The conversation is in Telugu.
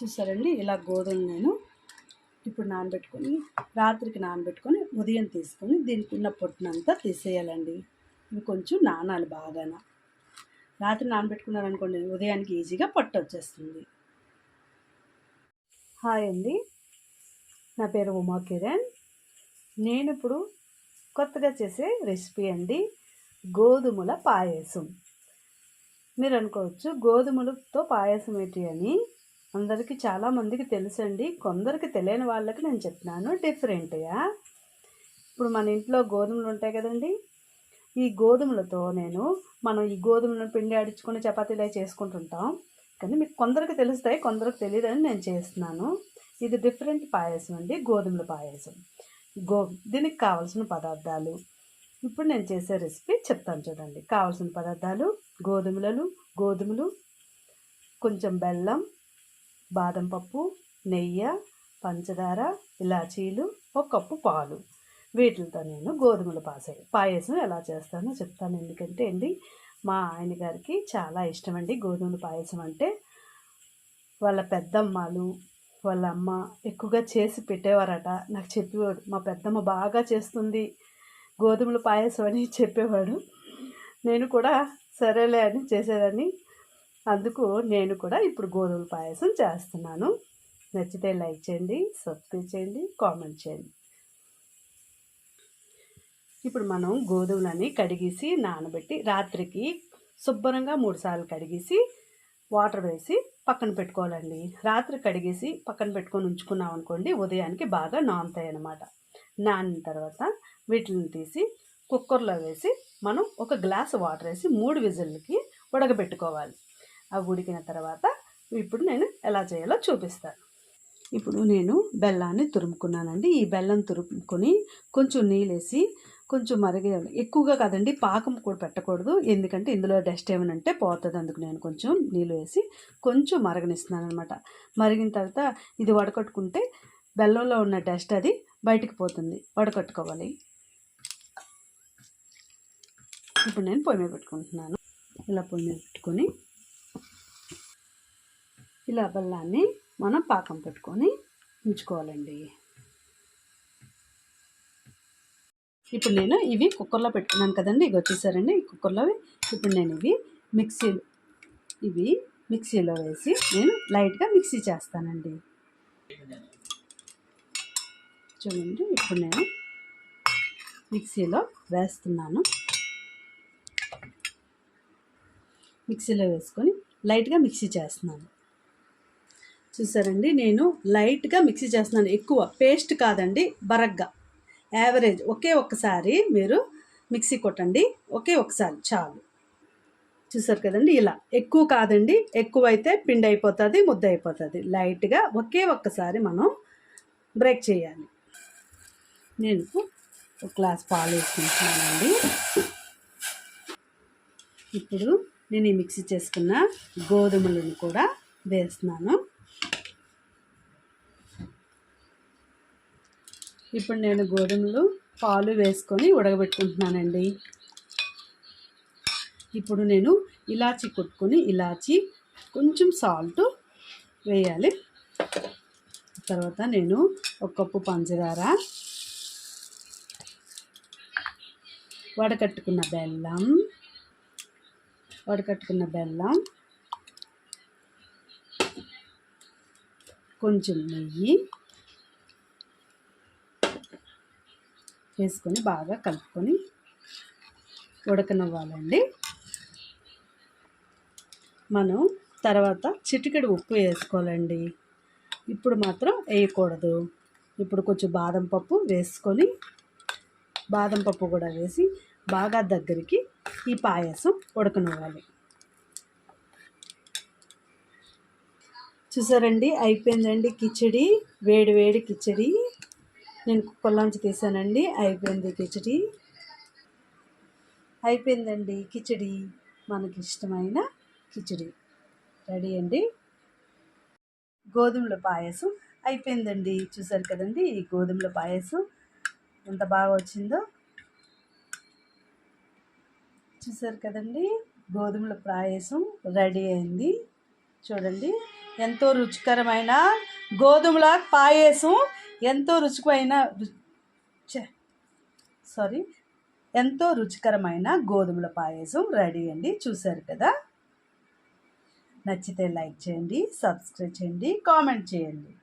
చూసారండి? ఇలా గోధుమలు నేను ఇప్పుడు నానబెట్టుకొని రాత్రికి నానబెట్టుకొని ఉదయం తీసుకొని దీనికి ఉన్న పొట్టునంతా తీసేయాలండి. ఇంకొంచెం కొంచెం నానాలి బాగాన. రాత్రి నానబెట్టుకున్నారనుకోండి ఉదయానికి ఈజీగా పొట్టు వచ్చేస్తుంది. హాయ్ అండి. నా పేరు ఉమా కిరణ్. నేను ఇప్పుడు కొత్తగా చేసే రెసిపీ అండి గోధుమల పాయసం. మీరు అనుకోవచ్చు గోధుమలతో పాయసం ఏంటి అని అందరికీ చాలామందికి తెలుసండి. కొందరికి తెలియని వాళ్ళకి నేను చెప్తున్నాను డిఫరెంట్గా ఇప్పుడు మన ఇంట్లో గోధుమలు ఉంటాయి కదండి. ఈ గోధుమలతో నేను మనం ఈ గోధుమలను పిండి ఆడించుకుని చపాతీలు అవి చేసుకుంటుంటాం. కానీ మీకు కొందరికి తెలుస్తాయి కొందరికి తెలియదని నేను చేస్తున్నాను. ఇది డిఫరెంట్ పాయసం అండి గోధుమల పాయసం. గో దీనికి కావాల్సిన పదార్థాలు. ఇప్పుడు నేను చేసే రెసిపీ చెప్తాను చూడండి. కావాల్సిన పదార్థాలు గోధుమలలు గోధుమలు కొంచెం బెల్లం బాదం పప్పు నెయ్యి పంచదార ఇలాచీలు ఒక కప్పు పాలు. వీటితో నేను గోధుమలు పాసే. పాయసం ఎలా చేస్తానో చెప్తాను ఎందుకంటే అండి మా ఆయన గారికి చాలా ఇష్టం అండి గోధుమల పాయసం అంటే. వాళ్ళ పెద్దమ్మలు వాళ్ళ అమ్మ ఎక్కువగా చేసి పెట్టేవారట. నాకు చెప్పేవాడు మా పెద్దమ్మ బాగా చేస్తుంది గోధుమల పాయసం అని చెప్పేవాడు. నేను కూడా సరేలే అని చేసేదాన్ని. అందుకు నేను కూడా ఇప్పుడు గోధుమల పాయసం చేస్తున్నాను. నచ్చితే లైక్ చేయండి సబ్స్క్రైబ్ చేయండి కామెంట్ చేయండి. ఇప్పుడు మనం గోధుమలని కడిగేసి నానబెట్టి రాత్రికి శుభ్రంగా మూడుసార్లు కడిగేసి వాటర్ వేసి పక్కన పెట్టుకోవాలండి. రాత్రి కడిగేసి పక్కన పెట్టుకొని ఉంచుకున్నాం అనుకోండి ఉదయానికి బాగా నానుతాయి అన్నమాట. నానిన తర్వాత వీటిని తీసి కుక్కర్లో వేసి మనం ఒక గ్లాస్ వాటర్ వేసి మూడు విజిల్కి ఉడకబెట్టుకోవాలి. అవి ఉడికిన తర్వాత ఇప్పుడు నేను ఎలా చేయాలో చూపిస్తాను ఇప్పుడు నేను బెల్లాన్ని తురుముకున్నానండి. ఈ బెల్లం తురుముకొని కొంచెం నీళ్ళేసి కొంచెం మరిగే ఎక్కువగా కాదండి పాకం కూడా పెట్టకూడదు. ఎందుకంటే ఇందులో డస్ట్ ఏమైనా అంటే పోతుంది. అందుకు నేను కొంచెం నీళ్ళు వేసి కొంచెం మరగనిస్తున్నాను అనమాట మరిగిన తర్వాత ఇది వడకట్టుకుంటే బెల్లంలో ఉన్న డస్ట్ అది బయటికి పోతుంది. వడకట్టుకోవాలి. ఇప్పుడు నేను పొయ్యి మీద పెట్టుకుంటున్నాను. ఇలా పొయ్యి మీద పెట్టుకొని ఇలా బెల్లాన్ని మనం పాకం పెట్టుకొని ఉంచుకోవాలండి. ఇప్పుడు నేను ఇవి కుక్కర్లో పెట్టుకున్నాను కదండి ఇవి వచ్చేసారండి ఈ కుక్కర్లో ఇప్పుడు నేను ఇవి మిక్సీ ఇవి మిక్సీలో వేసి నేను లైట్గా మిక్సీ చేస్తానండి. చూడండి ఇప్పుడు నేను మిక్సీలో వేస్తున్నాను. మిక్సీలో వేసుకొని లైట్గా మిక్సీ చేస్తున్నాను. చూసారండి నేను లైట్గా మిక్సీ చేస్తున్నాను. ఎక్కువ పేస్ట్ కాదండి బరగ్గా. యావరేజ్ ఒకే ఒక్కసారి మీరు మిక్సీ కొట్టండి ఒకే ఒకసారి చాలు. చూసారు కదండి ఇలా. ఎక్కువ కాదండి ఎక్కువ అయితే పిండి అయిపోతుంది ముద్ద అయిపోతుంది. లైట్గా ఒకే ఒక్కసారి మనం బ్రేక్ చేయాలి. నేను ఒక గ్లాస్ పాలు వేసుకుంటున్నానండి. ఇప్పుడు నేను ఈ మిక్సీ చేసుకున్న గోధుమలను కూడా వేస్తున్నాను. ఇప్పుడు నేను గోధుమలు పాలు వేసుకొని ఉడకబెట్టుకుంటున్నానండి. ఇప్పుడు నేను ఇలాచి కొట్టుకొని ఇలాచి కొంచెం సాల్ట్ వేయాలి. తర్వాత నేను ఒక కప్పు పంచదార వడకట్టుకున్న బెల్లం వడకట్టుకున్న బెల్లం కొంచెం నెయ్యి వేసుకొని బాగా కలుపుకొని ఉడకనివ్వాలండి. మనం తర్వాత చిటికెడు ఉప్పు వేసుకోవాలండి. ఇప్పుడు మాత్రం వేయకూడదు. ఇప్పుడు కొంచెం బాదం పప్పు వేసుకొని బాదం పప్పు కూడా వేసి బాగా దగ్గరికి ఈ పాయసం ఉడకనివ్వాలి. చూసారండి? అయిపోయిందండి కిచడి వేడి వేడి కిచడి. నేను కుక్కర్లోంచి తీసానండి. అయిపోయింది కిచడి. అయిపోయిందండి కిచడి. మనకి ఇష్టమైన కిచడి. రెడీ అండి. గోధుమల పాయసం. అయిపోయిందండి. చూసారు కదండి ఈ గోధుమల పాయసం. ఎంత బాగా వచ్చిందో. చూసారు కదండి. గోధుమల పాయసం రెడీ అయింది. చూడండి. ఎంతో రుచికరమైన గోధుమల పాయసం. ఎంతో రుచికమైన సారీ ఎంతో రుచికరమైన గోధుమల పాయసం రెడీ అండి. చూశారు కదా? నచ్చితే లైక్ చేయండి సబ్స్క్రైబ్ చేయండి కామెంట్ చేయండి.